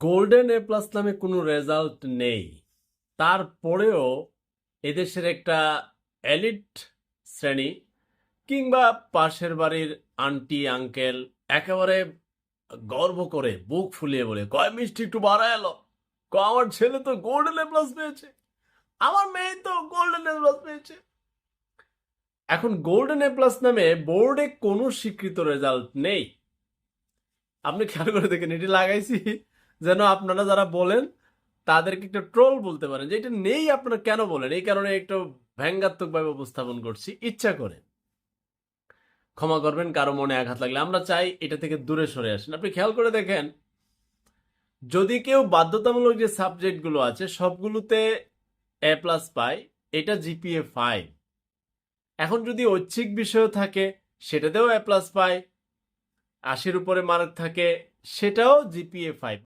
Golden A plus নামে কোনো result নেই। তারপরেও এদেশের একটা এলিট শ্রেণি কিংবা পাশের বাড়ির আন্টি আঙ্কেল একেবারে গর্ব করে, বুক ফুলিয়ে বলে, কয় মিষ্টি একটু বাড়া এলো। আমার ছেলে তো গোল্ডেন এ প্লাস পেয়েছে। আমার মেয়ে তো গোল্ডেন এ প্লাস পেয়েছে। এখন গোল্ডেন এ প্লাস নামে বোর্ডে কোনো স্বীকৃত রেজাল্ট নেই। আপনি খেয়াল করে দেখেন, এটি লাগাইছি। যেন আপনারা যারা বলেন, তাদেরকে একটু ট্রোল বলতে পারেন। যে এটা নেই আপনারা কেন বলেন? এই কারণে একটু ব্যঙ্গাত্মকভাবে উপস্থাপন করছি। ইচ্ছা করে। ক্ষমা করবেন, কারও মনে আঘাত লাগলে। আমরা চাই এটা থেকে দূরে সরে আসেন। আপনি খেয়াল করে দেখেন, যদি কেউ বাধ্যতামূলক যে সাবজেক্টগুলো আছে, সবগুলোতে এ প্লাস পায়, এটা জিপিএ ফাইভ এখন যদি ঐচ্ছিক বিষয় থাকে, সেটাতেও এ প্লাস পায়, আশির উপরে মার্ক থাকে, সেটাও জিপিএ ফাইভ